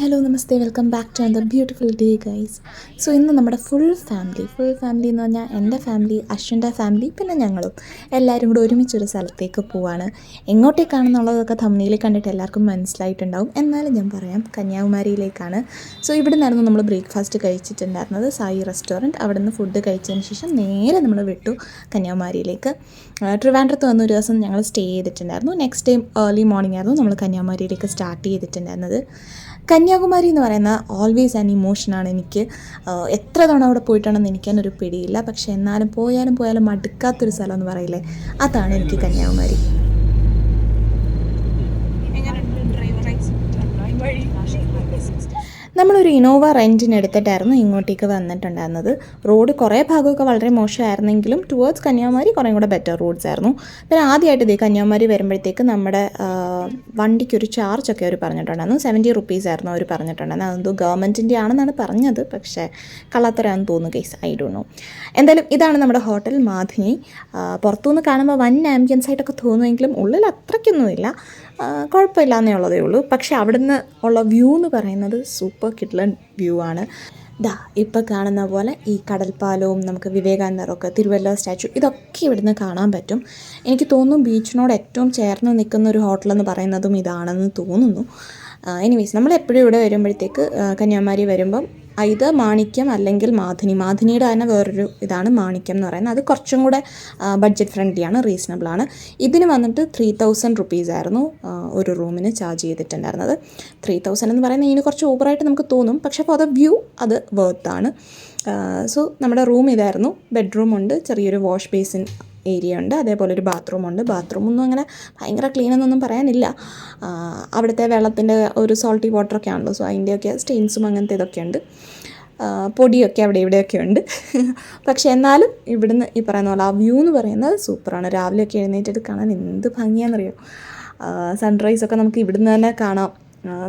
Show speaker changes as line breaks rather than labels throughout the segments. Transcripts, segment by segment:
Hello namaste. Welcome back to the beautiful day guys. So ഇന്ന് നമ്മുടെ full family full family എന്ന് പറഞ്ഞാൽ എന്റെ ഫാമിലി അശ്വിന്റെ ഫാമിലി പിന്നെ ഞങ്ങളും എല്ലാവരും കൂടെ ഒരുമിച്ചൊരു സ്ഥലത്തേക്ക് പോവാണ്. എങ്ങോട്ടേക്കാണെന്നുള്ളതൊക്കെ തമ്മിൽ കണ്ടിട്ട് എല്ലാവർക്കും മനസ്സിലായിട്ടുണ്ടാവും. എന്നാലും ഞാൻ പറയാം കന്യാകുമാരിയിലേക്കാണ്. സോ ഇവിടെ നിന്നായിരുന്നു നമ്മൾ ബ്രേക്ക്ഫാസ്റ്റ് കഴിച്ചിട്ടുണ്ടായിരുന്നത്. സായി റെസ്റ്റോറന്റ്. അവിടെ നിന്ന് ഫുഡ് കഴിച്ചതിന് ശേഷം നേരെ നമ്മൾ വിട്ടു കന്യാകുമാരിയിലേക്ക്. ട്രിവാൻഡ്രത്ത് വന്ന ഒരു ദിവസം ഞങ്ങൾ സ്റ്റേ ചെയ്തിട്ടുണ്ടായിരുന്നു. നെക്സ്റ്റ് ടൈം ഏർലി മോർണിംഗ് ആയിരുന്നു നമ്മൾ കന്യാകുമാരിയിലേക്ക് സ്റ്റാർട്ട് ചെയ്തിട്ടുണ്ടായിരുന്നത്. കന്യാകുമാരി എന്ന് പറയുന്ന ഓൾവേസ് ആൻ ഇമോഷനാണ് എനിക്ക്. എത്ര തവണ അവിടെ പോയിട്ടാണെന്ന് എനിക്കതിനൊരു പിടിയില്ല. പക്ഷേ എന്നാലും പോയാലും പോയാലും മടുക്കാത്തൊരു സ്ഥലം എന്ന് പറയില്ലേ? അതാണ് എനിക്ക് കന്യാകുമാരി. നമ്മളൊരു ഇനോവ റെന്റിന് എടുത്തിട്ടായിരുന്നു ഇങ്ങോട്ടേക്ക് വന്നിട്ടുണ്ടായിരുന്നത്. റോഡ് കുറേ ഭാഗമൊക്കെ വളരെ മോശമായിരുന്നെങ്കിലും ടുവേർഡ്സ് കന്യാകുമാരി കുറേ കൂടെ ബെറ്റർ റോഡ്സ് ആയിരുന്നു. പിന്നെ ആദ്യമായിട്ട് ഇതേ കന്യാകുമാരി വരുമ്പോഴത്തേക്ക് നമ്മുടെ വണ്ടിക്കൊരു ചാർജൊക്കെ അവർ പറഞ്ഞിട്ടുണ്ടായിരുന്നു. സെവന്റി റുപ്പീസ് ആയിരുന്നു അവർ പറഞ്ഞിട്ടുണ്ടായിരുന്നു അതെന്തോ ഗവൺമെന്റിന്റെ ആണെന്നാണ് പറഞ്ഞത്. പക്ഷേ കള്ളത്തരാന്ന് തോന്നുന്നു കേസ് ഐ ഡോ നോ എന്തായാലും ഇതാണ് നമ്മുടെ ഹോട്ടൽ മാധിനി പുറത്തുനിന്ന് കാണുമ്പോൾ വൺ ആംബിയൻസ് ആയിട്ടൊക്കെ തോന്നുമെങ്കിലും ഉള്ളിൽ അത്രയ്ക്കൊന്നുമില്ല. ആ, കുഴപ്പമില്ല എന്നേ ഉള്ളതേ ഉള്ളൂ. പക്ഷേ അവിടുന്ന് ഉള്ള വ്യൂ എന്ന് പറയുന്നത് സൂപ്പർ കിഡ്ലൻ വ്യൂ ആണ്. ദാ ഇപ്പോൾ കാണുന്ന പോലെ ഈ കടൽപ്പാലവും നമുക്ക് വിവേകാനന്ദറൊക്കെ തിരുവല്ല സ്റ്റാച്ചു ഇതൊക്കെ ഇവിടുന്ന് കാണാൻ പറ്റും. എനിക്ക് തോന്നുന്നു ബീച്ചിനോട് ഏറ്റവും ചേർന്ന് നിൽക്കുന്ന ഒരു ഹോട്ടലെന്ന് പറയുന്നതും ഇതാണെന്ന് തോന്നുന്നു. എനിവേസ് നമ്മൾ എപ്പോഴും ഇവിടെ വരുമ്പോഴത്തേക്ക് കന്യാകുമാരി വരുമ്പം ഇത് മാണിക്യം അല്ലെങ്കിൽ മാധിനി. മാധിനിയുടെ തന്നെ വേറൊരു ഇതാണ് മാണിക്യം എന്ന് പറയുന്നത്. അത് കുറച്ചും കൂടെ ബഡ്ജറ്റ് ഫ്രണ്ട്ലിയാണ് റീസണബിൾ ആണ് ഇതിന് വന്നിട്ട് ത്രീ തൗസൻഡ് റുപ്പീസ് ആയിരുന്നു ഒരു റൂമിന് ചാർജ് ചെയ്തിട്ടുണ്ടായിരുന്നത്. ത്രീ തൗസൻഡ് എന്ന് പറയുന്നത് ഇതിന് കുറച്ച് ഓവറായിട്ട് നമുക്ക് തോന്നും. പക്ഷേ ഫോർ ദ വ്യൂ അത് വേർത്താണ് സോ നമ്മുടെ റൂം ഇതായിരുന്നു. ബെഡ്റൂം ഉണ്ട്. ചെറിയൊരു വാഷ് ബേസിൻ ഏരിയ ഉണ്ട് അതേപോലെ ഒരു ബാത്റൂം ഉണ്ട്. ബാത്റൂം ഒന്നും അങ്ങനെ ഭയങ്കര ക്ലീൻ എന്നൊന്നും പറയാനില്ല. അവിടുത്തെ വെള്ളത്തിന്റെ ഒരു സോൾട്ടി വാട്ടറൊക്കെ ആണല്ലോ സോ അതിന്റെയൊക്കെ സ്റ്റെയിൻസും അങ്ങനത്തെ ഇതൊക്കെ ഉണ്ട്. പൊടിയൊക്കെ അവിടെ ഇവിടെയൊക്കെ ഉണ്ട്. പക്ഷേ എന്നാലും ഇവിടുന്ന് ഈ പറയുന്ന പോലെ ആ വ്യൂ എന്ന് പറയുന്നത് സൂപ്പറാണ് രാവിലെയൊക്കെ എഴുന്നേറ്റത് കാണാൻ എന്ത് ഭംഗിയാണെന്നറിയോ? സൺറൈസൊക്കെ നമുക്ക് ഇവിടുന്ന് തന്നെ കാണാം.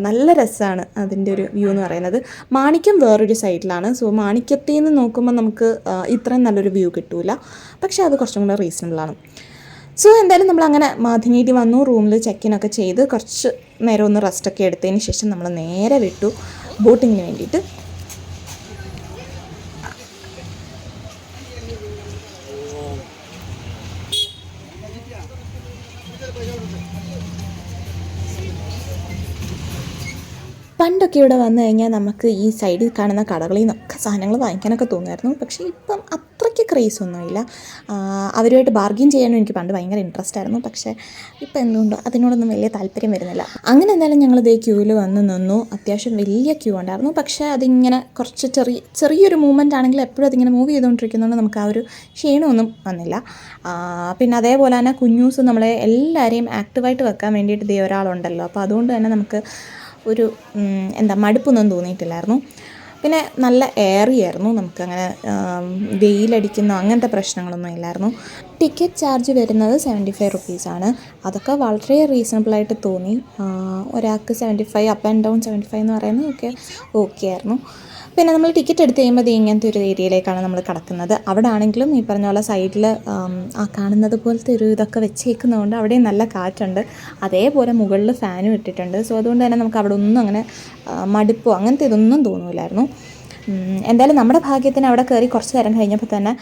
നല്ല രസമാണ് അതിന്റെ ഒരു വ്യൂ എന്ന് പറയുന്നത്. മാണിക്യം വേറൊരു സൈഡിലാണ് സോ മാണിക്യത്തിൽ നിന്ന് നോക്കുമ്പോൾ നമുക്ക് ഇത്രയും നല്ലൊരു വ്യൂ കിട്ടൂല. പക്ഷേ അത് കുറച്ചും കൂടെ റീസണബിളാണ് സോ എന്തായാലും നമ്മൾ അങ്ങനെ മാധിനീതി വന്നു റൂമിൽ ചെക്ക് ഇൻ ഒക്കെ ചെയ്ത് കുറച്ച് നേരം ഒന്ന് റെസ്റ്റൊക്കെ എടുത്തതിന് ശേഷം നമ്മൾ നേരെ വിട്ടു ബോട്ടിങ്ങിന് വേണ്ടിയിട്ട്. പണ്ടൊക്കെ ഇവിടെ വന്നു കഴിഞ്ഞാൽ നമുക്ക് ഈ സൈഡിൽ കാണുന്ന കടകളിൽ നിന്നൊക്കെ സാധനങ്ങൾ വാങ്ങിക്കാനൊക്കെ തോന്നുമായിരുന്നു പക്ഷേ ഇപ്പം അത്രയ്ക്ക് ക്രേസ് ഒന്നുമില്ല. അവരുമായിട്ട് ബാർഗെയിൻ ചെയ്യാനും എനിക്ക് പണ്ട് ഭയങ്കര ഇൻട്രസ്റ്റ് ആയിരുന്നു. പക്ഷേ ഇപ്പം എന്തുകൊണ്ടോ അതിനോടൊന്നും വലിയ താല്പര്യം വരുന്നില്ല. അങ്ങനെ എന്തായാലും ഞങ്ങൾ ഇതേ ക്യൂവിൽ വന്ന് നിന്നു. അത്യാവശ്യം വലിയ ക്യൂ ഉണ്ടായിരുന്നു. പക്ഷേ അതിങ്ങനെ കുറച്ച് ചെറിയ ചെറിയൊരു മൂവ്മെന്റ് ആണെങ്കിൽ എപ്പോഴും അതിങ്ങനെ മൂവ് ചെയ്തുകൊണ്ടിരിക്കുന്നതുകൊണ്ട് നമുക്ക് ആ ഒരു ക്ഷീണമൊന്നും വന്നില്ല. പിന്നെ അതേപോലെ തന്നെ കുഞ്ഞൂസ് നമ്മളെ എല്ലാവരെയും ആക്റ്റീവായിട്ട് വെക്കാൻ വേണ്ടിയിട്ട് ഇതേ ഒരാളുണ്ടല്ലോ. അപ്പോൾ അതുകൊണ്ട് തന്നെ നമുക്ക് ഒരു എന്താ മടുപ്പൊന്നും തോന്നിയിട്ടില്ലായിരുന്നു. പിന്നെ നല്ല എയറിയായിരുന്നു നമുക്കങ്ങനെ വെയിലടിക്കുന്ന അങ്ങനത്തെ പ്രശ്നങ്ങളൊന്നും ഇല്ലായിരുന്നു. ടിക്കറ്റ് ചാർജ് വരുന്നത് സെവന്റി ഫൈവ് റുപ്പീസാണ് അതൊക്കെ വളരെ റീസണബിളായിട്ട് തോന്നി. ഒരാൾക്ക് seventy five up and down seventy five എന്ന് പറയുന്നത് ഒക്കെ ഓക്കെ ആയിരുന്നു. പിന്നെ നമ്മൾ ടിക്കറ്റ് എടുത്ത് കഴിയുമ്പോൾ ഇങ്ങനത്തെ ഒരു ഏരിയയിലേക്കാണ് നമ്മൾ കിടക്കുന്നത്. അവിടെ ആണെങ്കിലും ഈ പറഞ്ഞ പോലെ സൈഡിൽ ആ കാണുന്നത് പോലത്തെ ഒരു ഇതൊക്കെ വെച്ചേക്കുന്നതുകൊണ്ട് അവിടെയും നല്ല കാറ്റുണ്ട്. അതേപോലെ മുകളിൽ ഫാനും ഇട്ടിട്ടുണ്ട്. സോ അതുകൊണ്ട് തന്നെ നമുക്ക് അവിടെ ഒന്നും അങ്ങനെ മടുപ്പോ അങ്ങനത്തെ ഇതൊന്നും തോന്നില്ലായിരുന്നു എന്തായാലും നമ്മുടെ ഭാഗ്യത്തിന് അവിടെ കയറി കുറച്ച് നേരം കഴിഞ്ഞപ്പോൾ തന്നെ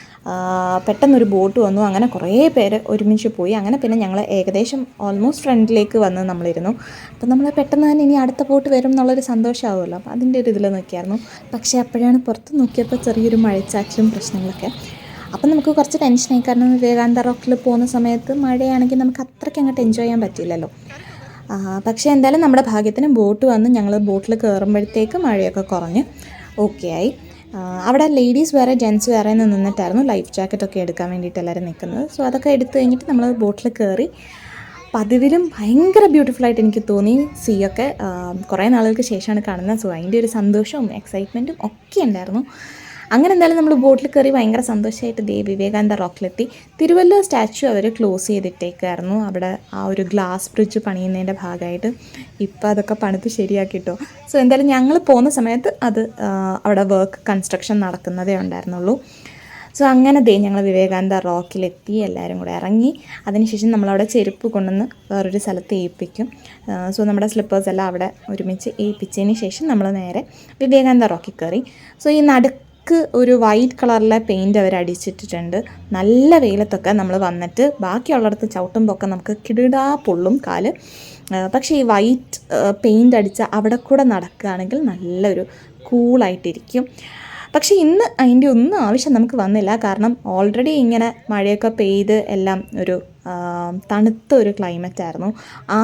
പെട്ടെന്നൊരു ബോട്ട് വന്നു. അങ്ങനെ കുറേ പേര് ഒരുമിച്ച് പോയി. അങ്ങനെ പിന്നെ ഞങ്ങൾ ഏകദേശം ഓൾമോസ്റ്റ് ഫ്രണ്ടിലേക്ക് വന്ന് നമ്മളിരുന്നു. അപ്പം നമ്മൾ പെട്ടെന്ന് തന്നെ ഇനി അടുത്ത ബോട്ട് വരും എന്നുള്ളൊരു സന്തോഷമാവുമല്ലോ. അപ്പോൾ അതിന്റെ ഒരു ഇതിൽ നോക്കിയായിരുന്നു പക്ഷേ അപ്പോഴാണ് പുറത്ത് നോക്കിയപ്പോൾ ചെറിയൊരു മഴച്ചാറ്റിലും പ്രശ്നങ്ങളൊക്കെ. അപ്പം നമുക്ക് കുറച്ച് ടെൻഷനായി കാരണം വിവേകാനന്ദ റോക്കിൽ പോകുന്ന സമയത്ത് മഴയാണെങ്കിൽ നമുക്ക് അത്രയ്ക്ക് അങ്ങോട്ട് എൻജോയ് ചെയ്യാൻ പറ്റില്ലല്ലോ പക്ഷേ എന്തായാലും നമ്മുടെ ഭാഗ്യത്തിന് ബോട്ട് വന്ന് ഞങ്ങൾ ബോട്ടിൽ കയറുമ്പോഴത്തേക്ക് മഴയൊക്കെ കുറഞ്ഞ്. ഓക്കെ ആയി. അവിടെ ലേഡീസ് വേറെ ജെൻസ് വേറെ നിന്ന് നിന്നിട്ടായിരുന്നു ലൈഫ് ജാക്കറ്റൊക്കെ എടുക്കാൻ വേണ്ടിയിട്ട് എല്ലാവരും നിൽക്കുന്നത്. സോ അതൊക്കെ എടുത്തു കഴിഞ്ഞിട്ട് നമ്മൾ ബോട്ടിൽ കയറി. പതിവിലും ഭയങ്കര ബ്യൂട്ടിഫുൾ ആയിട്ട് എനിക്ക് തോന്നി സീ ഒക്കെ. കുറേ നാളുകൾക്ക് ശേഷമാണ് കാണുന്നത്. സോ അതിന്റെ ഒരു സന്തോഷവും എക്സൈറ്റ്മെന്റും ഒക്കെ ഉണ്ടായിരുന്നു. അങ്ങനെ എന്തായാലും നമ്മൾ ബോട്ടിൽ കയറി ഭയങ്കര സന്തോഷമായിട്ട് ദേ വിവേകാനന്ദ റോക്കിലെത്തി. തിരുവല്ല സ്റ്റാച്ചു അവർ ക്ലോസ് ചെയ്തിട്ടേക്കായിരുന്നു. അവിടെ ആ ഒരു ഗ്ലാസ് ബ്രിഡ്ജ് പണിയുന്നതിന്റെ ഭാഗമായിട്ട് ഇപ്പോൾ അതൊക്കെ പണിത് ശരിയാക്കിട്ടോ. സോ എന്തായാലും ഞങ്ങൾ പോകുന്ന സമയത്ത് അത് അവിടെ വർക്ക് കൺസ്ട്രക്ഷൻ നടക്കുന്നതേ ഉണ്ടായിരുന്നുള്ളൂ. സോ അങ്ങനെ ദേ ഞങ്ങൾ വിവേകാനന്ദ റോക്കിലെത്തി എല്ലാവരും കൂടെ ഇറങ്ങി. അതിനുശേഷം നമ്മളവിടെ ചെരുപ്പ് കൊണ്ടുവന്ന് വേറൊരു സ്ഥലത്ത് ഏൽപ്പിക്കും. സോ നമ്മുടെ സ്ലിപ്പേഴ്സ് എല്ലാം അവിടെ ഒരുമിച്ച് ഏൽപ്പിച്ചതിന് ശേഷം നമ്മൾ നേരെ വിവേകാനന്ദ റോക്കിൽ കയറി സോ ഈ നടുക്ക് ഒരു വൈറ്റ് കളറിലെ പെയിന്റ് അവർ അടിച്ചിട്ടിട്ടുണ്ട്. നല്ല വെയിലത്തൊക്കെ നമ്മൾ വന്നിട്ട് ബാക്കിയുള്ളിടത്ത് ചവിട്ടുമ്പോൾ ഒക്കെ നമുക്ക് കിടിടാ പൊള്ളും കാൽ. പക്ഷേ ഈ വൈറ്റ് പെയിന്റ് അടിച്ച അവിടെ കൂടെ നടക്കുകയാണെങ്കിൽ നല്ലൊരു കൂളായിട്ടിരിക്കും. പക്ഷേ ഇന്ന് അതിന്റെ ഒന്നും ആവശ്യം നമുക്ക് വന്നില്ല. കാരണം ഓൾറെഡി ഇങ്ങനെ മഴയൊക്കെ പെയ്ത് എല്ലാം ഒരു തണുത്ത ഒരു ക്ലൈമറ്റ് ആയിരുന്നു.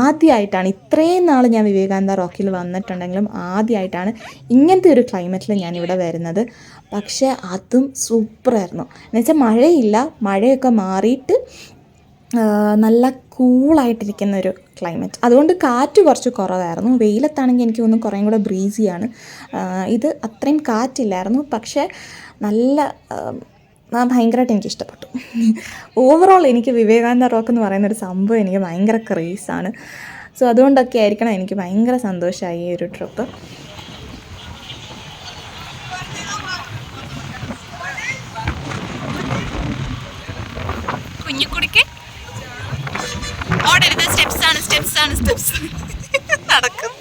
ആദ്യമായിട്ടാണ് ഇത്രയും നാൾ ഞാൻ വിവേകാനന്ദ റോക്കിൽ വന്നിട്ടുണ്ടെങ്കിലും ആദ്യമായിട്ടാണ് ഇങ്ങനത്തെ ഒരു ക്ലൈമറ്റിൽ ഞാനിവിടെ വരുന്നത്. പക്ഷേ അതും സൂപ്പറായിരുന്നു. എന്നുവെച്ചാൽ മഴയില്ല മഴയൊക്കെ മാറിയിട്ട് നല്ല കൂളായിട്ടിരിക്കുന്ന ഒരു ക്ലൈമറ്റ്. അതുകൊണ്ട് കാറ്റ് കുറച്ച് കുറവായിരുന്നു. വെയിലത്താണെങ്കിൽ എനിക്ക് തോന്നുന്നു കുറേയും കൂടെ ബ്രീസിയാണ്. ഇത് അത്രയും കാറ്റില്ലായിരുന്നു. പക്ഷേ നല്ല ഭയങ്കരമായിട്ട് എനിക്ക് ഇഷ്ടപ്പെട്ടു ഓവറോൾ എനിക്ക് വിവേകാനന്ദ റോക്ക് എന്ന് പറയുന്ന ഒരു സംഭവം എനിക്ക് ഭയങ്കര ക്രേസാണ് സോ അതുകൊണ്ടൊക്കെ ആയിരിക്കണം എനിക്ക് ഭയങ്കര സന്തോഷമായി ഈ ഒരു ട്രിപ്പ് ആണ് സ്റ്റെപ്സ് നടക്കും.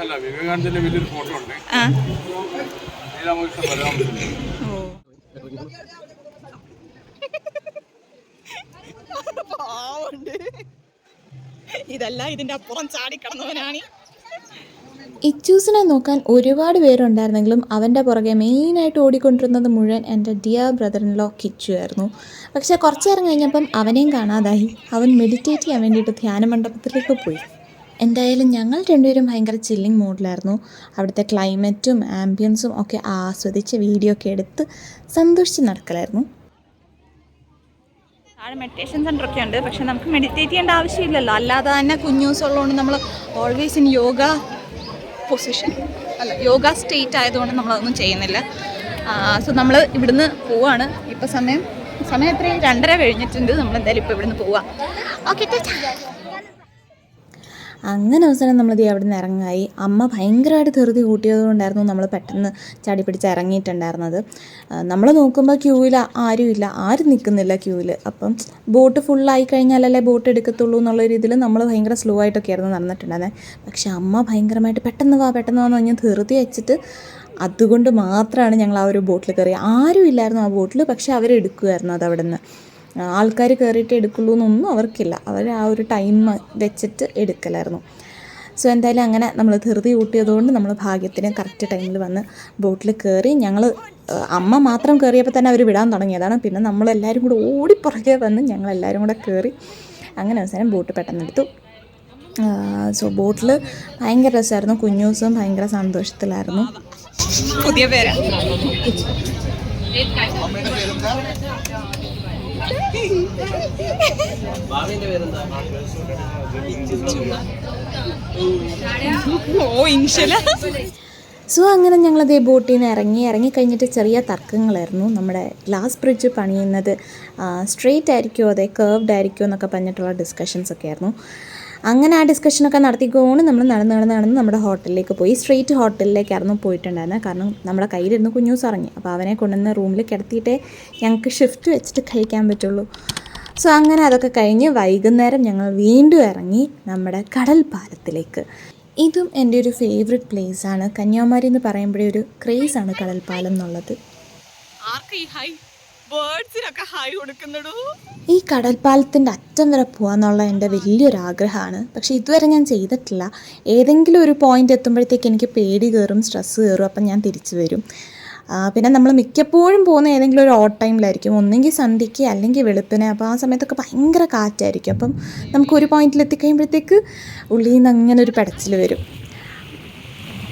അല്ല വിവേകാനന്ദന്റെ വലിയൊരു ഫോട്ടോ ഉണ്ട്
ഇതല്ല ഇതിന്റെ അപ്പുറം ചാടിക്കടന്നവനാണ് ഇച്ചൂസിനെ നോക്കാൻ ഒരുപാട് പേരുണ്ടായിരുന്നെങ്കിലും അവന്റെ പുറകെ മെയിനായിട്ട് ഓടിക്കൊണ്ടിരുന്നത് മുഴുവൻ എന്റെ dear brother in law Kichu ആയിരുന്നു. പക്ഷേ കുറച്ച് നേരം കഴിഞ്ഞപ്പം അവനെയും കാണാതായി. അവൻ മെഡിറ്റേറ്റ് ചെയ്യാൻ വേണ്ടിയിട്ട് ധ്യാന മണ്ഡപത്തിലേക്ക് പോയി. എന്തായാലും ഞങ്ങൾ രണ്ടുപേരും ഭയങ്കര ചില്ലിങ് മൂഡിലായിരുന്നു അവിടുത്തെ ക്ലൈമറ്റും ആംബിയൻസും ഒക്കെ ആസ്വദിച്ച് വീഡിയോ ഒക്കെ എടുത്ത് സന്തോഷിച്ച് നടക്കലായിരുന്നു. താഴെ മെഡിറ്റേഷൻ സെന്റർ ഒക്കെ ഉണ്ട്. പക്ഷെ നമുക്ക് മെഡിറ്റേറ്റ് ചെയ്യേണ്ട ആവശ്യമില്ലല്ലോ. അല്ലാതെ തന്നെ കുഞ്ഞൂസ് നമ്മൾ ഓൾവേസ് ഇൻ യോഗ പൊസിഷൻ അല്ല യോഗ സ്റ്റേറ്റ് ആയതുകൊണ്ട് നമ്മളതൊന്നും ചെയ്യുന്നില്ല. സോ നമ്മൾ ഇവിടുന്ന് പോവാണ്. ഇപ്പോൾ സമയം സമയം എത്രയും രണ്ടര കഴിഞ്ഞിട്ടുണ്ട്. നമ്മൾ എന്തായാലും ഇപ്പോൾ ഇവിടുന്ന് പോവാം. ഓക്കെ അങ്ങനെ അവസരം നമ്മളിത് അവിടെ നിന്ന് ഇറങ്ങായി. അമ്മ ഭയങ്കരമായിട്ട് ധൃതി കൂട്ടിയത് കൊണ്ടായിരുന്നു നമ്മൾ പെട്ടെന്ന് ചാടി പിടിച്ച് ഇറങ്ങിയിട്ടുണ്ടായിരുന്നത്. നമ്മൾ നോക്കുമ്പോൾ ക്യൂവിൽ ആരുമില്ല. ആരും നിൽക്കുന്നില്ല ക്യൂവിൽ അപ്പം ബോട്ട് ഫുള്ളായി കഴിഞ്ഞാലല്ലേ ബോട്ട് എടുക്കത്തുള്ളൂ എന്നുള്ള രീതിയിൽ നമ്മൾ ഭയങ്കര സ്ലോ ആയിട്ടൊക്കെ ആയിരുന്നു നടന്നിട്ടുണ്ടായിരുന്നത് പക്ഷേ അമ്മ ഭയങ്കരമായിട്ട് പെട്ടെന്ന് വാ പെട്ടെന്ന് വാന്ന് പറഞ്ഞ് ധൃതി വെച്ചിട്ട് അതുകൊണ്ട് മാത്രമാണ് ഞങ്ങൾ ആ ഒരു ബോട്ടിൽ കയറി ആരും ഇല്ലായിരുന്നു ആ ബോട്ടിൽ പക്ഷേ അവരെടുക്കുമായിരുന്നു അത് അവിടെ നിന്ന് ആൾക്കാർ കയറിയിട്ട് എടുക്കുള്ളൂ എന്നൊന്നും അവർക്കില്ല. അവർ ആ ഒരു ടൈം വെച്ചിട്ട് എടുക്കലായിരുന്നു. സോ എന്തായാലും അങ്ങനെ നമ്മൾ ധൃതി കൂട്ടിയതുകൊണ്ട് നമ്മൾ ഭാഗ്യത്തിന് കറക്റ്റ് ടൈമിൽ വന്ന് ബോട്ടിൽ കയറി ഞങ്ങൾ അമ്മ മാത്രം കയറിയപ്പോൾ തന്നെ അവർ വിടാൻ തുടങ്ങിയതാണ്. പിന്നെ നമ്മളെല്ലാവരും കൂടെ ഓടിപ്പുറകെ വന്ന് ഞങ്ങളെല്ലാവരും കൂടെ കയറി അങ്ങനെ അവസാനം ബോട്ട് പെട്ടെന്ന് എടുത്തു. സോ ബോട്ടിൽ ഭയങ്കര രസമായിരുന്നു. കുഞ്ഞൂസും ഭയങ്കര സന്തോഷത്തിലായിരുന്നു. പുതിയ പേര്. ഓ ഇൻഷല സോ അങ്ങനെ ഞങ്ങളതേ ബോട്ടിൽ നിന്ന് ഇറങ്ങി ഇറങ്ങി കഴിഞ്ഞിട്ട് ചെറിയ തർക്കങ്ങളായിരുന്നു. നമ്മുടെ ഗ്ലാസ് ബ്രിഡ്ജ് പണിയുന്നത് സ്ട്രെയിറ്റ് ആയിരിക്കുമോ അതെ കേർവ്ഡ് ആയിരിക്കുമോ എന്നൊക്കെ പറഞ്ഞിട്ടുള്ള ഡിസ്കഷൻസ് ഒക്കെ ആയിരുന്നു. അങ്ങനെ ആ ഡിസ്കഷനൊക്കെ നടത്തിക്കൊണ്ട് നമ്മൾ നടന്ന് നടന്ന് നടന്ന് നമ്മുടെ ഹോട്ടലിലേക്ക് പോയി. സ്ട്രീറ്റ് ഹോട്ടലിലേക്കായിരുന്നു പോയിട്ടുണ്ടായിരുന്നത് കാരണം നമ്മുടെ കയ്യിലിരുന്ന് കുഞ്ഞൂസ് ഇറങ്ങി അപ്പോൾ അവനെ കൊണ്ടുവന്ന് റൂമിൽ കിടത്തിയിട്ടേ ഞങ്ങൾക്ക് ഷിഫ്റ്റ് വെച്ചിട്ട് കഴിക്കാൻ പറ്റുള്ളൂ. സോ അങ്ങനെ അതൊക്കെ കഴിഞ്ഞ് വൈകുന്നേരം ഞങ്ങൾ വീണ്ടും ഇറങ്ങി നമ്മുടെ കടൽ പാലത്തിലേക്ക് ഇതും എന്റെ ഒരു ഫേവറിറ്റ് പ്ലേസാണ് കന്യാകുമാരി എന്ന് പറയുമ്പോഴേ ഒരു ക്രേസ് ആണ് കടൽപ്പാലം എന്നുള്ളത്.
ആർക്ക് ഈ ഹൈ ബേർഡ്സിനൊക്കെ ഹൈ കൊടുക്കുന്നടൂ.
ഈ കടൽപ്പാലത്തിന്റെ അറ്റം വരെ പോകാന്നുള്ള എന്റെ വലിയൊരു ആഗ്രഹമാണ് പക്ഷേ ഇതുവരെ ഞാൻ ചെയ്തിട്ടില്ല. ഏതെങ്കിലും ഒരു പോയിന്റ് എത്തുമ്പോഴത്തേക്ക് എനിക്ക് പേടി കയറും സ്ട്രെസ്സ് കയറും അപ്പം ഞാൻ തിരിച്ചു വരും. പിന്നെ നമ്മൾ മിക്കപ്പോഴും പോകുന്ന ഏതെങ്കിലും ഒരു ഓട്ട് ടൈമിലായിരിക്കും ഒന്നെങ്കിൽ സന്ധ്യയ്ക്ക് അല്ലെങ്കിൽ വെളുപ്പിനെ. അപ്പോൾ ആ സമയത്തൊക്കെ ഭയങ്കര കാറ്റായിരിക്കും. അപ്പം നമുക്ക് ഒരു പോയിന്റിൽ എത്തിക്കഴിയുമ്പോഴത്തേക്ക് ഉള്ളിൽ നിന്ന് അങ്ങനെ ഒരു പെടച്ചിൽ വരും.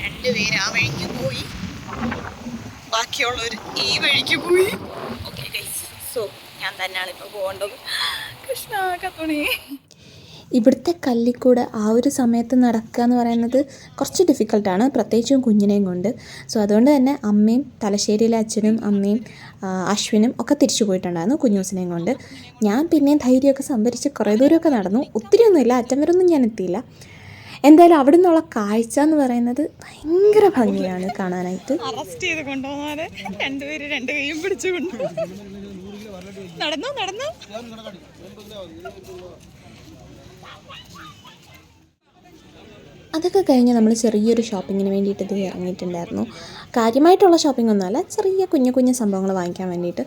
രണ്ടുപേര് ആ വഴിക്ക് പോയി. ബാക്കിയുള്ളവർ ഈ വഴിക്ക് പോയി. ഞാൻ തന്നെയാണ് ഇപ്പോൾ പോകേണ്ടത്. കൃഷ്ണ കത്തുണി.
ഇവിടുത്തെ കല്ലിക്കൂടെ ആ ഒരു സമയത്ത് നടക്കുക എന്ന് പറയുന്നത് കുറച്ച് ഡിഫിക്കൽട്ടാണ് പ്രത്യേകിച്ചും കുഞ്ഞിനെയും കൊണ്ട്. സോ അതുകൊണ്ട് തന്നെ അമ്മയും തലശ്ശേരിയിലെ അച്ഛനും അമ്മയും അശ്വിനും ഒക്കെ തിരിച്ചു പോയിട്ടുണ്ടായിരുന്നു കുഞ്ഞൂസിനെയും കൊണ്ട്. ഞാൻ പിന്നെയും ധൈര്യമൊക്കെ സംഭരിച്ച് കുറേ ദൂരമൊക്കെ നടന്നു. ഒത്തിരി ഒന്നുമില്ല അറ്റം വരെ ഒന്നും ഞാൻ എത്തിയില്ല. എന്തായാലും അവിടെ നിന്നുള്ള കാഴ്ച എന്ന് പറയുന്നത് ഭയങ്കര ഭംഗിയാണ് കാണാനായിട്ട്.
അറസ്റ്റ് ചെയ്ത് കൊണ്ടുപോകുന്നവരെ രണ്ടുപേര് രണ്ട് കൈയും പിടിച്ചു കൊണ്ടു നടന്നു നടന്നു.
അതൊക്കെ കഴിഞ്ഞ് നമ്മൾ ചെറിയൊരു ഷോപ്പിങ്ങിന് വേണ്ടിയിട്ട് ഇത് ഇറങ്ങിയിട്ടുണ്ടായിരുന്നു. കാര്യമായിട്ടുള്ള ഷോപ്പിംഗ് ഒന്നുമല്ല ചെറിയ കുഞ്ഞു കുഞ്ഞു സംഭവങ്ങൾ വാങ്ങിക്കാൻ വേണ്ടിയിട്ട്.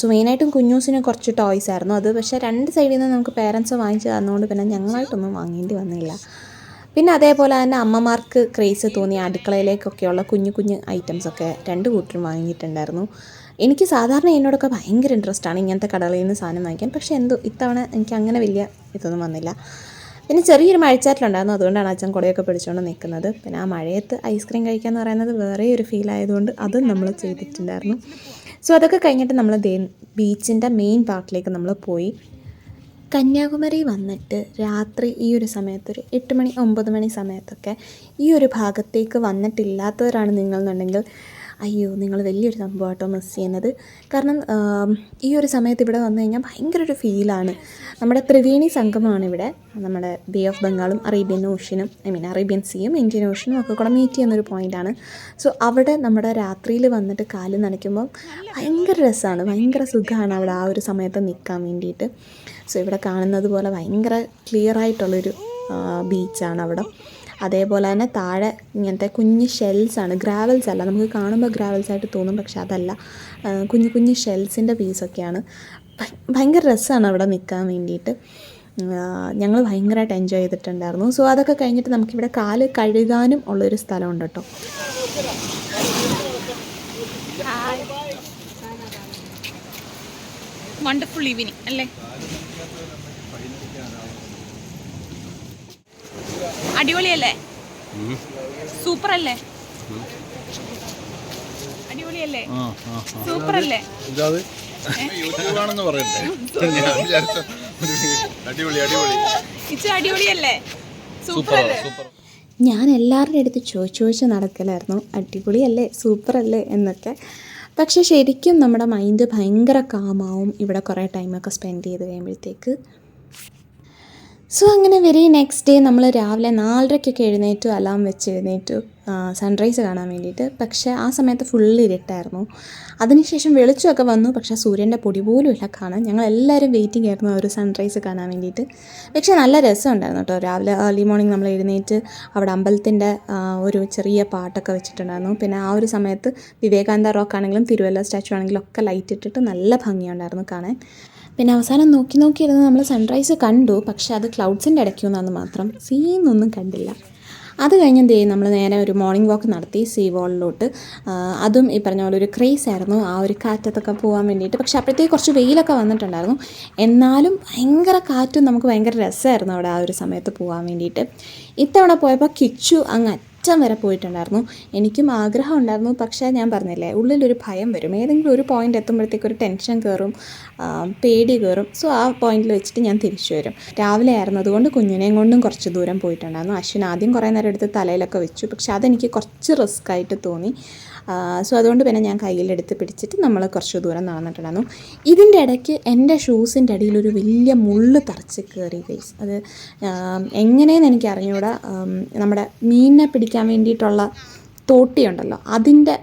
സോ മെയിനായിട്ടും കുഞ്ഞൂസിന് കുറച്ച് ടോയ്സ് ആയിരുന്നു. അത് പക്ഷേ രണ്ട് സൈഡിൽ നിന്ന് നമുക്ക് പേരൻസ് വാങ്ങിച്ചു തന്നുകൊണ്ട് പിന്നെ ഞങ്ങളായിട്ടൊന്നും വാങ്ങേണ്ടി വന്നില്ല. പിന്നെ അതേപോലെ തന്നെ അമ്മമാർക്ക് ക്രേസ് തോന്നിയ അടുക്കളയിലേക്കൊക്കെയുള്ള കുഞ്ഞു കുഞ്ഞു ഐറ്റംസൊക്കെ രണ്ട് കൂട്ടരും വാങ്ങിയിട്ടുണ്ടായിരുന്നു. എനിക്ക് സാധാരണ എന്നോടൊക്കെ ഭയങ്കര ഇൻട്രസ്റ്റ് ആണ് ഇങ്ങനത്തെ കടകളിൽ നിന്ന് സാധനം വാങ്ങിക്കാൻ. പക്ഷേ എന്തോ ഇത്തവണ എനിക്ക് അങ്ങനെ വലിയ ഇതൊന്നും വന്നില്ല. പിന്നെ ചെറിയൊരു മഴച്ചാറ്റിലുണ്ടായിരുന്നു. അതുകൊണ്ടാണ് അച്ഛൻ കുടയൊക്കെ പിടിച്ചുകൊണ്ട് നിൽക്കുന്നത് പിന്നെ ആ മഴയത്ത് ഐസ്ക്രീം കഴിക്കുക എന്ന് പറയുന്നത് വേറെ ഒരു ഫീൽ ആയതുകൊണ്ട് അതും നമ്മൾ ചെയ്തിട്ടുണ്ടായിരുന്നു. സോ അതൊക്കെ കഴിഞ്ഞിട്ട് നമ്മൾ ദേ ബീച്ചിന്റെ മെയിൻ പാർട്ടിലേക്ക് നമ്മൾ പോയി. കന്യാകുമാരി വന്നിട്ട് രാത്രി ഈ ഒരു സമയത്ത് ഒരു എട്ട് മണി ഒമ്പത് മണി സമയത്തൊക്കെ ഈ ഒരു ഭാഗത്തേക്ക് വന്നിട്ടില്ലാത്തവരാണ് നിങ്ങളെന്നുണ്ടെങ്കിൽ അയ്യോ നിങ്ങൾ വലിയൊരു സംഭവമായിട്ടോ മിസ് ചെയ്യുന്നത്. കാരണം ഈ ഒരു സമയത്ത് ഇവിടെ വന്നു കഴിഞ്ഞാൽ ഭയങ്കര ഒരു ഫീലാണ് നമ്മുടെ ത്രിവേണി സംഗമമാണ് ഇവിടെ. നമ്മുടെ ബേ ഓഫ് ബംഗാളും അറേബ്യൻ ഓഷ്യനും ഐ മീൻ അറേബ്യൻ സീയും ഇന്ത്യൻ ഓഷ്യനും ഒക്കെ കൂടെ മീറ്റ് ചെയ്യുന്നൊരു പോയിന്റാണ് സോ അവിടെ നമ്മുടെ രാത്രിയിൽ വന്നിട്ട് കാൽ നനയ്ക്കുമ്പോൾ ഭയങ്കര രസമാണ് ഭയങ്കര സുഖമാണ് അവിടെ ആ ഒരു സമയത്ത് നിൽക്കാൻ വേണ്ടിയിട്ട്. സോ ഇവിടെ കാണുന്നത് പോലെ ഭയങ്കര ക്ലിയർ ആയിട്ടുള്ളൊരു ബീച്ചാണ് അവിടെ. അതേപോലെ തന്നെ താഴെ ഇങ്ങനത്തെ കുഞ്ഞ് ഷെൽസ് ആണ്. ഗ്രാവൽസ് അല്ല. നമുക്ക് കാണുമ്പോൾ ഗ്രാവൽസ് ആയിട്ട് തോന്നും പക്ഷെ അതല്ല. കുഞ്ഞു കുഞ്ഞു ഷെൽസിന്റെ പീസൊക്കെയാണ് ഭയങ്കര രസമാണ് അവിടെ നിൽക്കാൻ വേണ്ടിയിട്ട്. ഞങ്ങൾ ഭയങ്കരമായിട്ട് എൻജോയ് ചെയ്തിട്ടുണ്ടായിരുന്നു. സോ അതൊക്കെ കഴിഞ്ഞിട്ട് നമുക്കിവിടെ കാൽ കഴുകാനും ഉള്ളൊരു സ്ഥലമുണ്ട് കേട്ടോ.
വണ്ടർഫുൾ ഈവനിങ് അല്ലേ? അടിപൊളിയല്ലേ? സൂപ്പർ അല്ലേ അടിപൊളിയല്ലേ? സൂപ്പർ അല്ലേ
പറയട്ടെ. വിചാരിച്ച അടിപൊളി അടിപൊളി.
അടിപൊളിയല്ലേ? സൂപ്പർ അല്ലേ
ഞാൻ എല്ലാവരുടെ അടുത്ത് ചോദിച്ചു ചോദിച്ച് നടക്കലായിരുന്നു. അടിപൊളിയല്ലേ സൂപ്പറല്ലേ എന്നൊക്കെ. പക്ഷെ ശരിക്കും നമ്മുടെ മൈൻഡ് ഭയങ്കര കാമാവും ഇവിടെ കുറേ ടൈമൊക്കെ സ്പെൻഡ് ചെയ്ത് കഴിയുമ്പോഴത്തേക്ക്. സോ അങ്ങനെ വെരി നെക്സ്റ്റ് ഡേ നമ്മൾ രാവിലെ നാലരയ്ക്കൊക്കെ എഴുന്നേറ്റു അലാം വെച്ച് എഴുന്നേറ്റു. സൺറൈസ് കാണാൻ വേണ്ടിയിട്ട്. പക്ഷേ ആ സമയത്ത് ഫുള്ള് ഇരുട്ടായിരുന്നു. അതിനുശേഷം വെളിച്ചമൊക്കെ വന്നു. പക്ഷേ സൂര്യന്റെ പൊടി പോലും ഇല്ല കാണാൻ. ഞങ്ങൾ എല്ലാവരും വെയിറ്റിംഗ് ആയിരുന്നു ആ ഒരു സൺറൈസ് കാണാൻ വേണ്ടിയിട്ട്. പക്ഷേ നല്ല രസമുണ്ടായിരുന്നു കേട്ടോ. രാവിലെ ഏർലി മോർണിംഗ് നമ്മൾ എഴുന്നേറ്റ് അവിടെ അമ്പലത്തിന്റെ ഒരു ചെറിയ പാട്ടൊക്കെ വെച്ചിട്ടുണ്ടായിരുന്നു. പിന്നെ ആ ഒരു സമയത്ത് വിവേകാനന്ദ റോക്ക് ആണെങ്കിലും തിരുവല്ല സ്റ്റാച്ചു ആണെങ്കിലും ഒക്കെ ലൈറ്റ് ഇട്ടിട്ട് നല്ല ഭംഗിയുണ്ടായിരുന്നു കാണാൻ. പിന്നെ അവസാനം നോക്കി നോക്കിയിരുന്ന് നമ്മൾ സൺറൈസ് കണ്ടു. പക്ഷേ അത് ക്ലൗഡ്സിന്റെ ഇടയ്ക്കൊന്നാന്ന് മാത്രം സീനൊന്നും കണ്ടില്ല. അത് കഴിഞ്ഞ് എന്ത് ചെയ്യും? നമ്മൾ നേരെ ഒരു മോർണിംഗ് വാക്ക് നടത്തി സീ വാളിലോട്ട് അതും ഈ പറഞ്ഞ പോലെ ഒരു ക്രേസ് ആയിരുന്നു. ആ ഒരു കാറ്റത്തൊക്കെ പോകാൻ വേണ്ടിയിട്ട്. പക്ഷേ അപ്പോഴത്തേക്ക് കുറച്ച് വെയിലൊക്കെ വന്നിട്ടുണ്ടായിരുന്നു. എന്നാലും ഭയങ്കര കാറ്റും നമുക്ക് ഭയങ്കര രസമായിരുന്നു അവിടെ ആ ഒരു സമയത്ത് പോകാൻ വേണ്ടിയിട്ട്. ഇത്തവണ പോയപ്പോൾ കിച്ചു അങ്ങ് അറ്റം വരെ പോയിട്ടുണ്ടായിരുന്നു. എനിക്കും ആഗ്രഹം ഉണ്ടായിരുന്നു. പക്ഷേ ഞാൻ പറഞ്ഞില്ലേ ഉള്ളിലൊരു ഭയം വരും. ഏതെങ്കിലും ഒരു പോയിന്റ് എത്തുമ്പോഴത്തേക്ക് ഒരു ടെൻഷൻ കയറും പേടി കയറും സോ ആ പോയിന്റിൽ വെച്ചിട്ട് ഞാൻ തിരിച്ചു വരും. രാവിലെ ആയിരുന്നു. അതുകൊണ്ട് കുഞ്ഞിനെയും കൊണ്ടും കുറച്ച് ദൂരം പോയിട്ടുണ്ടായിരുന്നു. അശ്വിൻ ആദ്യം കുറേ നേരം എടുത്ത് തലയിലൊക്കെ വെച്ചു. പക്ഷെ അതെനിക്ക് കുറച്ച് റിസ്ക് ആയിട്ട് തോന്നി. സോ അതുകൊണ്ട് പിന്നെ ഞാൻ കയ്യിലെടുത്ത് പിടിച്ചിട്ട് നമ്മൾ കുറച്ച് ദൂരം നടന്നിട്ടുണ്ടായിരുന്നു. ഇതിന്റെ ഇടയ്ക്ക് എന്റെ ഷൂസിന്റെ അടിയിൽ ഒരു വലിയ മുള്ള് തറച്ച് കയറി ഗൈസ് അത് എങ്ങനെയെന്ന് എനിക്ക് അറിഞ്ഞൂടാ നമ്മുടെ മീനിനെ പിടിക്കാൻ വേണ്ടിയിട്ടുള്ള തോട്ടിയുണ്ടല്ലോ അതിന്റെ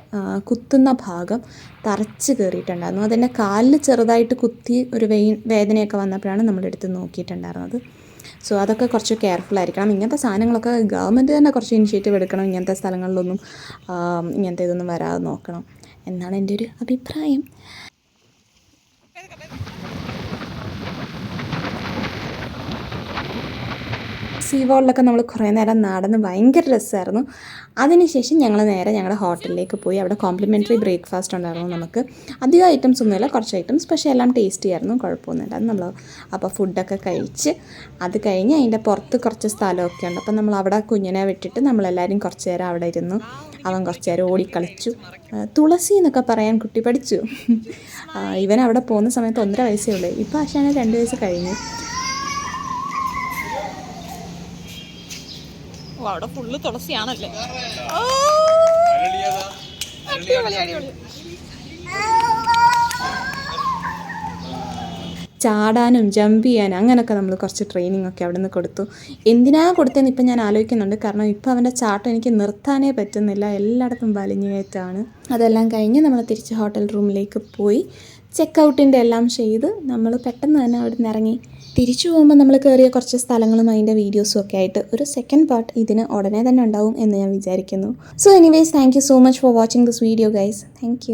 കുത്തുന്ന ഭാഗം തറച്ച് കയറിയിട്ടുണ്ടായിരുന്നു അതെന്റെ കാലിൽ ചെറുതായിട്ട് കുത്തി ഒരു വേദനയൊക്കെ വന്നപ്പോഴാണ് നമ്മളെടുത്ത് നോക്കിയിട്ടുണ്ടായിരുന്നത്. സോ അതൊക്കെ കുറച്ച് കെയർഫുൾ ആയിരിക്കണം. ഇങ്ങനത്തെ സാധനങ്ങളൊക്കെ ഗവൺമെന്റ് തന്നെ കുറച്ച് ഇനിഷ്യേറ്റീവ് എടുക്കണം. ഇങ്ങനത്തെ സ്ഥലങ്ങളിലൊന്നും ഇങ്ങനത്തെ ഇതൊന്നും വരാതെ നോക്കണം. എന്നാണ് എന്റെ ഒരു അഭിപ്രായം. സീ വാളിലൊക്കെ നമ്മൾ കുറേ നേരം നടന്ന് ഭയങ്കര രസമായിരുന്നു. അതിനുശേഷം ഞങ്ങൾ നേരെ ഞങ്ങളുടെ ഹോട്ടലിലേക്ക് പോയി. അവിടെ കോംപ്ലിമെന്ററി ബ്രേക്ക്ഫാസ്റ്റ് ഉണ്ടായിരുന്നു നമുക്ക്. അധികം ഐറ്റംസ് ഒന്നുമില്ല കുറച്ച് ഐറ്റംസ് പക്ഷേ എല്ലാം ടേസ്റ്റി ആയിരുന്നു കുഴപ്പമൊന്നുമില്ല. നമ്മൾ അപ്പോൾ ഫുഡൊക്കെ കഴിച്ച് അത് കഴിഞ്ഞ് അതിന്റെ പുറത്ത് കുറച്ച് സ്ഥലമൊക്കെ ഉണ്ട്. അപ്പോൾ നമ്മൾ അവിടെ കുഞ്ഞിനെ വിട്ടിട്ട് നമ്മളെല്ലാവരും കുറച്ച് നേരം അവിടെ ഇരുന്നു. അവൻ കുറച്ച് നേരം ഓടിക്കളിച്ചു. തുളസി എന്നൊക്കെ പറയാൻ കുട്ടി പഠിച്ചു. ഇവൻ അവിടെ പോകുന്ന സമയത്ത് ഒന്നര വയസ്സേ ഉള്ളൂ. ഇപ്പോൾ ആശാന രണ്ട് വയസ്സ് കഴിഞ്ഞു.
ഓ അവിടെ ഫുള്ള് തുളസിയാണല്ലേ?
ചാടാനും ജമ്പ് ചെയ്യാനും അങ്ങനെയൊക്കെ നമ്മൾ കുറച്ച് ട്രെയിനിങ് ഒക്കെ അവിടെ നിന്ന് കൊടുത്തു. എന്തിനാ കൊടുത്തതെന്ന് ഇപ്പം ഞാൻ ആലോചിക്കുന്നുണ്ട്. കാരണം ഇപ്പം അവന്റെ ചാട്ടം എനിക്ക് നിർത്താനേ പറ്റുന്നില്ല. എല്ലായിടത്തും വലിഞ്ഞു കയറ്റാണ് അതെല്ലാം കഴിഞ്ഞ് നമ്മൾ തിരിച്ച് ഹോട്ടൽ റൂമിലേക്ക് പോയി. ചെക്ക് ഔട്ടിന്റെ എല്ലാം ചെയ്ത് നമ്മൾ പെട്ടെന്ന് തന്നെ അവിടെ നിന്ന് ഇറങ്ങി. തിരിച്ചു പോകുമ്പോൾ നമ്മൾ കയറിയ കുറച്ച് സ്ഥലങ്ങളും അതിന്റെ വീഡിയോസും ഒക്കെ ആയിട്ട് ഒരു സെക്കൻഡ് പാർട്ട് ഇതിന് ഉടനെ തന്നെ ഉണ്ടാവും എന്ന് ഞാൻ വിചാരിക്കുന്നു. So anyways thank you so much for watching this video guys thank